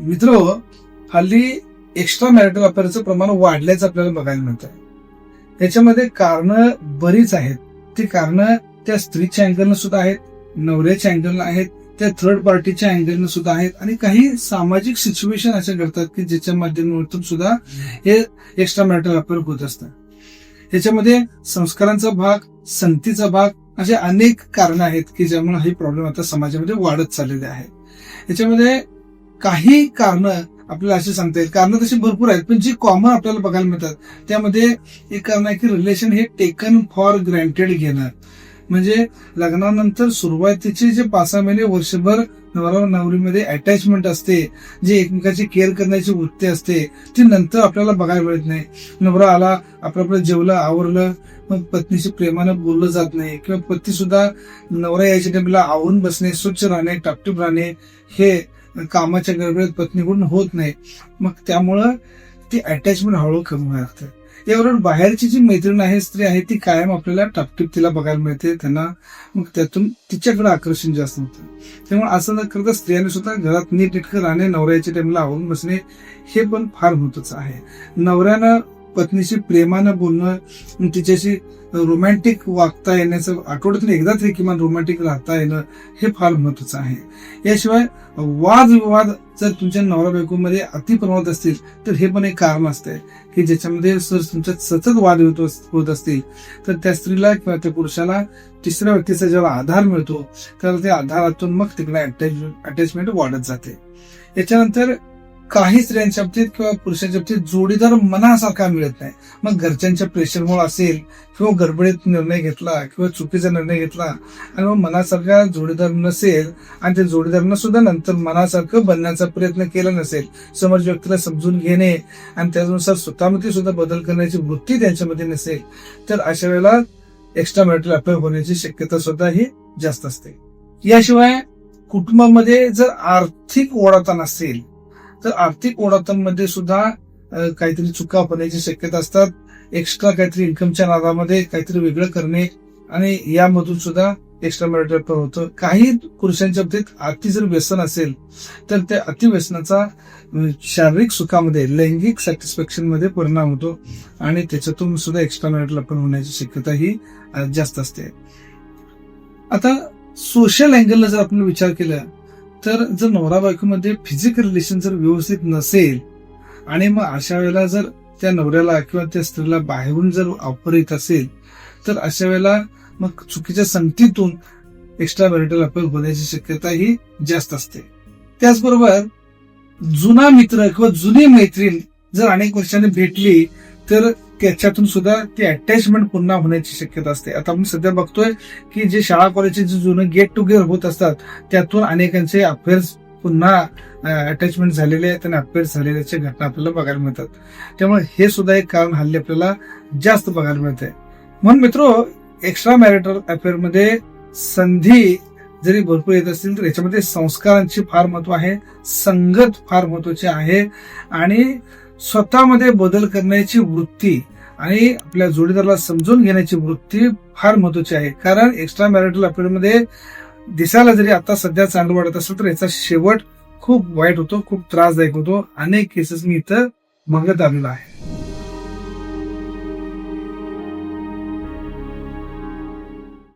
मित्र हल्ली extra marital अफेअरचं प्रमाण वाढल्याचं आपल्याला बघायला मिळत आहे त्याच्यामध्ये कारण बरीच आहेत. ती कारण त्या स्त्रीच्या अँगलनं सुद्धा आहेत नवऱ्याच्या अँगलनं आहेत त्या थर्ड पार्टीच्या अँगलनं सुद्धा आहेत आणि काही सामाजिक सिच्युएशन अशा घडतात की ज्याच्या माध्यमातून सुद्धा हे एक्स्ट्रा मॅरिटल अफेअर होत असतात. याच्यामध्ये संस्कारांचा भाग संतीचा भाग असे अनेक कारण आहेत की ज्यामुळे हे प्रॉब्लेम आता समाजामध्ये वाढत चाललेले आहे. याच्यामध्ये काही कारण आपल्याला अशी सांगता येईल. कारण तशी भरपूर आहेत पण जी कॉमन आपल्याला बघायला मिळतात त्यामध्ये एक कारण आहे की रिलेशन हे टेकन फॉर ग्रँटेड घेणं. म्हणजे लग्नानंतर सुरुवातीचे जे पाच सहा महिने वर्षभर नवरा नवरीमध्ये अटॅचमेंट असते जे एकमेकाची केअर करण्याची वृत्ती असते ती नंतर आपल्याला बघायला मिळत नाही. नवरा आला आपलं आपलं जेवलं आवरलं मग पत्नीशी प्रेमानं बोललं जात नाही किंवा पती सुद्धा नवरा यायच्या टाइमला आवरून बसणे स्वच्छ राहणे टापटीप राहणे हे कामाच्या गडबडीत पत्नीकडून होत नाही. मग त्यामुळं ती अटॅचमेंट हळूहळू कमी व्हायला लागते. याबरोबर बाहेरची जी मैत्रीण आहे स्त्री आहे ती कायम आपल्याला टापटीप तिला बघायला मिळते. त्यांना मग त्यातून तिच्याकडे आकर्षण जास्त होतं. त्यामुळे असं न करता स्त्रियांनी सुद्धा घरात नीट नेटकं राहणे नवऱ्याच्या टाइमला आवरून बसणे हे पण फार महत्वाचं आहे. नवऱ्यानं पत्नीशी प्रेमानं बोलणं तिच्याशी रोमॅन्टिक वागता येण्याचं आठवड्यातून एकदा तरी किमान रोमॅन्टिक राहता येणं हे फार महत्वाचं आहे. याशिवाय वादविवाद जर तुमच्या नवरा बायकोमध्ये अति प्रमाणात असतील तर हे पण एक कारण असते की ज्याच्यामध्ये जर तुमच्यात सतत वाद होत होत असतील तर त्या स्त्रीला किंवा त्या पुरुषाला तिसऱ्या व्यक्तीचा जेव्हा आधार मिळतो तर त्या आधारातून मग तिकडे अटॅचमेंट वाढत जाते. याच्यानंतर काही स्त्रियांच्या बाबतीत किंवा पुरुषांच्या बाबतीत जोडीदार मनासारखा मिळत नाही. मग घरच्यांच्या प्रेशरमुळे असेल किंवा गडबडीत निर्णय घेतला किंवा चुकीचा निर्णय घेतला आणि मग मनासारखा जोडीदार नसेल आणि त्या जोडीदारांना सुद्धा नंतर मनासारखं बनण्याचा प्रयत्न केला नसेल समोर व्यक्तीला समजून घेणे आणि त्यानुसार स्वतःमध्ये सुद्धा बदल करण्याची वृत्ती त्यांच्यामध्ये नसेल तर अशा वेळेला एक्स्ट्रा मॅरिटल अफेअर होण्याची शक्यता सुद्धा ही जास्त असते. याशिवाय कुटुंबामध्ये जर आर्थिक ओढाताण असेल तर आर्थिक ओढातांमध्ये सुद्धा काहीतरी चुका होण्याची शक्यता असतात. एक्स्ट्रा काहीतरी इन्कमच्या नादामध्ये काहीतरी वेगळं करणे आणि यामधून सुद्धा एक्स्ट्रा मॅरिटल पण होतं. काही पुरुषांच्या बाबतीत अति जर व्यसन असेल तर त्या अतिव्यसनाचा शारीरिक सुखामध्ये लैंगिक सॅटिस्फॅक्शनमध्ये परिणाम होतो आणि त्याच्यातून सुद्धा एक्स्ट्रा मॅरिटल पण होण्याची शक्यता ही जास्त असते. आता सोशल अँगलला जर आपण विचार केला तर जर नवरा बायकोमध्ये फिजिकल रिलेशन जर व्यवस्थित नसेल आणि मग अशा वेळेला जर त्या नवऱ्याला किंवा त्या स्त्रीला बाहेरून जर ऑफर येत असेल तर अशा वेळेला मग चुकीच्या संगतीतून एक्स्ट्रा मॅरिटल अफेअर होण्याची शक्यता ही जास्त असते. त्याचबरोबर जुना मित्र किंवा जुनी मैत्रीण जर अनेक वर्षांनी भेटली तर त्याच्यातून सुद्धा ती अटॅचमेंट पुन्हा होण्याची शक्यता असते. आता आपण सध्या बघतोय की जे शाळा कॉलेजचे जे जुनं गेट टुगेदर होत असतात त्यातून अनेकांचे अफेअर्स पुन्हा अटॅचमेंट झालेले आहेत आणि अफेअर झालेल्याच्या घटना आपल्याला बघायला मिळतात. त्यामुळे हे सुद्धा एक कारण हल्ली आपल्याला जास्त बघायला मिळतंय म्हणून मित्रो एक्स्ट्रा मॅरिटल अफेअरमध्ये संधी जरी भरपूर येत असतील तर याच्यामध्ये संस्कारांची फार महत्त्व आहे संगत फार महत्वाची आहे आणि स्वतःमध्ये बदल करण्याची वृत्ती आणि आपल्या जोडीदाराला समजून घेण्याची वृत्ती फार महत्वाची आहे. कारण एक्स्ट्रा मॅरिटल अफेअरमध्ये दिसायला जरी आता सध्या चांगलं वाटत असेल तर याचा शेवट खूप वाईट होतो खूप त्रासदायक होतो. अनेक केसेस मी इथं बघत आलेलो आहे.